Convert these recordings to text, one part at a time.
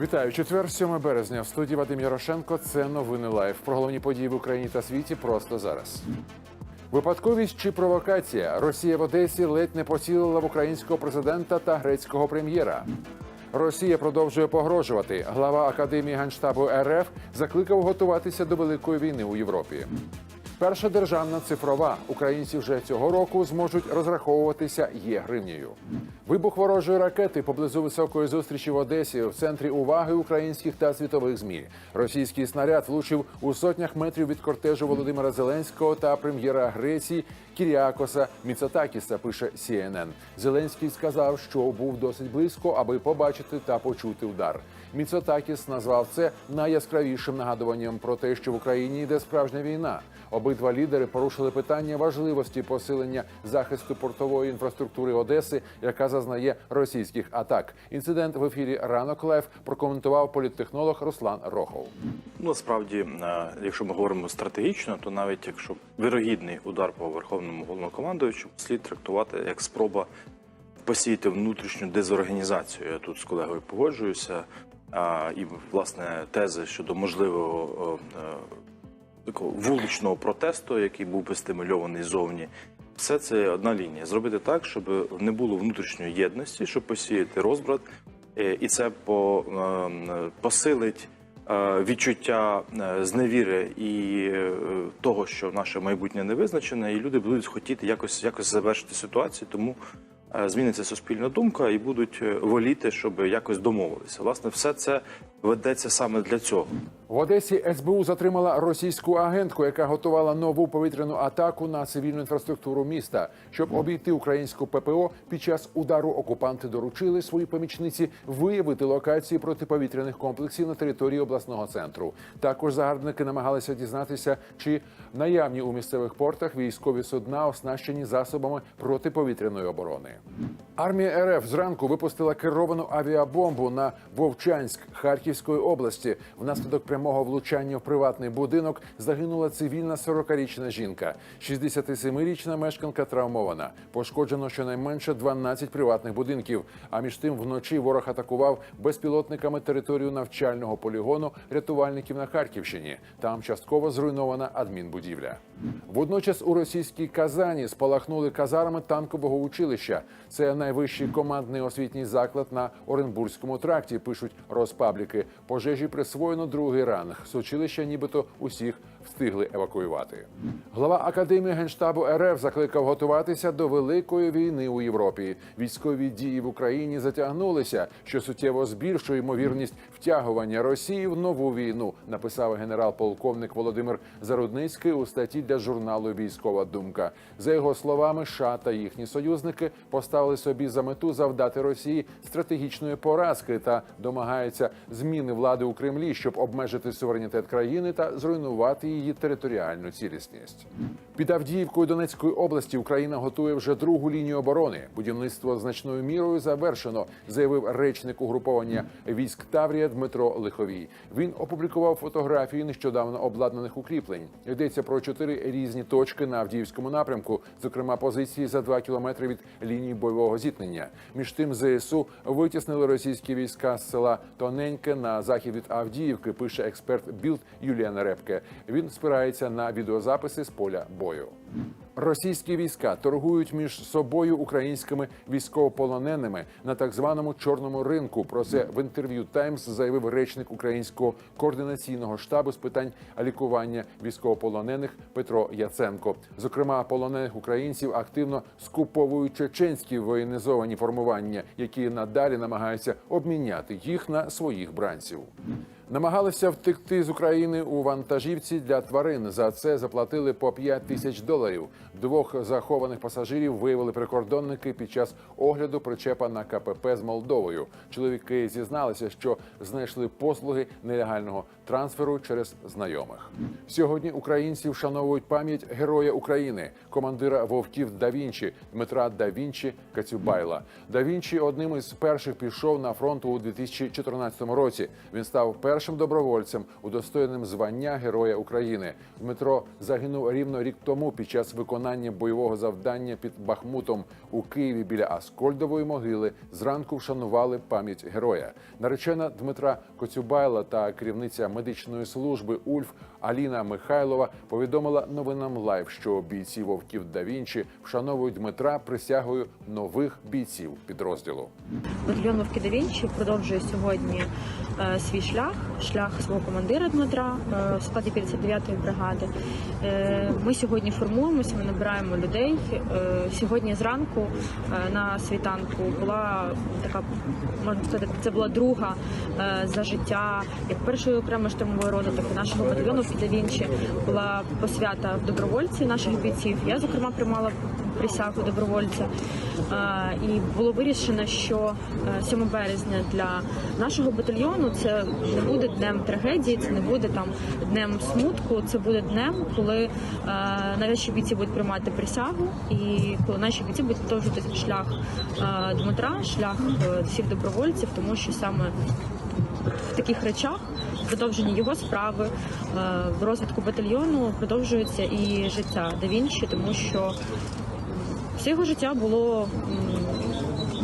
Вітаю четвер, 7 березня. В студії Вадим Ярошенко. Це новини лайв. Про головні події в Україні та світі просто зараз. Випадковість чи провокація? Росія в Одесі ледь не поцілила в українського президента та грецького прем'єра. Росія продовжує погрожувати. Глава Академії генштабу РФ закликав готуватися до великої війни у Європі. Перша державна цифрова. Українці вже цього року зможуть розраховуватися є гривнею. Вибух ворожої ракети поблизу високої зустрічі в Одесі в центрі уваги українських та світових змі. Російський снаряд влучив у сотнях метрів від кортежу Володимира Зеленського та прем'єра Греції Кіріакоса Міцотакіса. Пише CNN. Зеленський сказав, що був досить близько, аби побачити та почути удар. Міцотакіс назвав це найяскравішим нагадуванням про те, що в Україні йде справжня війна. Обидва лідери порушили питання важливості посилення захисту портової інфраструктури Одеси, яка зазнає російських атак. Інцидент в ефірі ранок лайв прокоментував політтехнолог Руслан Рохов. Ну, насправді, е, якщо ми говоримо стратегічно, то навіть якщо вирогідний удар по верховному головнокомандуючу слід трактувати як спроба посіяти внутрішню дезорганізацію. Я тут з колегою погоджуюся. І власне тези щодо можливого е, такого вуличного протесту, який був би стимульований зовні. Все це одна лінія. Зробити так, щоб не було внутрішньої єдності, щоб посіяти розбрат, Е, і це е, посилить відчуття е, зневіри і е, того, що наше майбутнє не визначене, і люди будуть хотіти якось якось завершити ситуацію, тому е, зміниться суспільна думка і будуть е, воліти, щоб якось домовилися. Власне, все це ведеться саме для цього. В Одесі СБУ затримала російську агентку, яка готувала нову повітряну атаку на цивільну інфраструктуру міста. Щоб обійти українську ППО, під час удару окупанти доручили своїй помічниці виявити локації протиповітряних комплексів на території обласного центру. Також загарбники намагалися дізнатися, чи наявні у місцевих портах військові судна оснащені засобами протиповітряної оборони. Армія РФ зранку випустила керовану авіабомбу на Вовчанськ Харківської області. Внаслідок прямого влучання в приватний будинок загинула цивільна 40-річна жінка. 67-річна мешканка травмована. Пошкоджено щонайменше 12 приватних будинків. А між тим вночі ворог атакував безпілотниками територію навчального полігону рятувальників на Харківщині. Там частково зруйнована адмінбудівля. Водночас у російській Казані спалахнули казарми танкового училища. Це найвищий командний освітній заклад на Оренбурзькому тракті. Пишуть розпабліки. Пожежі присвоєно другий ранг. З училища нібито усіх встигли евакуювати. Глава академії генштабу РФ закликав готуватися до великої війни у Європі. Військові дії в Україні затягнулися, що суттєво збільшує ймовірність втягування Росії в нову війну. Написав генерал-полковник Володимир Зарудницький у статті для журналу Військова думка. За його словами, США та їхні союзники поставили собі за мету завдати Росії стратегічної поразки та домагаються зміни влади у Кремлі, щоб обмежити суверенітет країни та зруйнувати її територіальну цілісність. Під Авдіївкою Донецької області Україна готує вже другу лінію оборони. Будівництво значною мірою завершено, заявив речник угруповання військ Таврія Дмитро Лиховій. Він опублікував фотографії нещодавно обладнаних укріплень. Йдеться про чотири різні точки на Авдіївському напрямку, зокрема позиції за два кілометри від лінії бойового зіткнення. Між тим, ЗСУ витіснили російські війська з села Тоненьке на захід від Авдіївки. Пише експерт Білд Юліан Репке. Він спирається на відеозаписи з поля бою. Російські війська торгують між собою українськими військовополоненими на так званому чорному ринку. Про це в інтерв'ю Таймс заявив речник українського координаційного штабу з питань лікування військовополонених Петро Яценко. Зокрема, полонених українців активно скуповують чеченські воєнізовані формування, які надалі намагаються обміняти їх на своїх бранців. Намагалися втекти з України у вантажівці для тварин. За це заплатили по 5 тисяч доларів. Двох захованих пасажирів виявили прикордонники під час огляду причепа на КПП з Молдовою. Чоловіки зізналися, що знайшли послуги нелегального трансферу через знайомих. Сьогодні українці вшановують пам'ять героя України, командира вовків Да Вінчі Дмитра Да Кацюбайла. Да одним із перших пішов на фронт у 2014 році. Він став першим добровольцем, удостоєним звання Героя України. Дмитро загинув рівно рік тому під час виконання виконання бойового завдання під Бахмутом у Києві біля Аскольдової могили зранку вшанували пам'ять героя. Наречена Дмитра Коцюбайла та керівниця медичної служби Ульф Аліна Михайлова повідомила новинам Лайв, що бійці вовків да Вінчі вшановують Дмитра присягою нових бійців підрозділу. Батальйон Вовки да продовжує сьогодні свій шлях, шлях свого командира Дмитра е, в складі 59-ї бригади. Е, ми сьогодні формуємося, ми набираємо людей. Е, сьогодні зранку е, на світанку була така, можна сказати, це була друга е, за життя як першої окремої штурмової роти, так і нашого батальйону Вовки да Вінчі була посвята в добровольці наших бійців. Я зокрема приймала присягу добровольця. Е, І було вирішено, що е, 7 березня для нашого батальйону це не буде днем трагедії, це не буде там днем смутку. Це буде днем, коли е, наші бійці будуть приймати присягу, і коли наші бійці будуть продовжувати шлях е, Дмитра, шлях е, всіх добровольців, тому що саме в таких речах. в Продовженні його справи е, в розвитку батальйону продовжується і життя да Вінчі, тому що все його життя було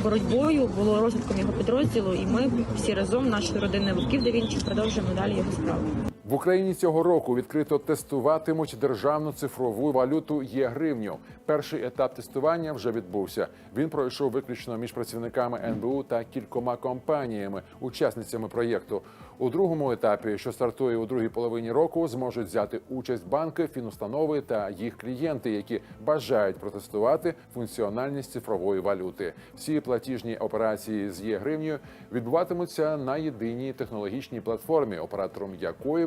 боротьбою, було розвитком його підрозділу, і ми всі разом, нашої родини Вовків де Вінчі, продовжуємо далі його справу. В Україні цього року відкрито тестуватимуть державну цифрову валюту є гривню. Перший етап тестування вже відбувся. Він пройшов виключно між працівниками НБУ та кількома компаніями, учасницями проєкту. У другому етапі, що стартує у другій половині року, зможуть взяти участь банки, фінустанови та їх клієнти, які бажають протестувати функціональність цифрової валюти. Всі платіжні операції з є гривнею відбуватимуться на єдиній технологічній платформі, оператором якої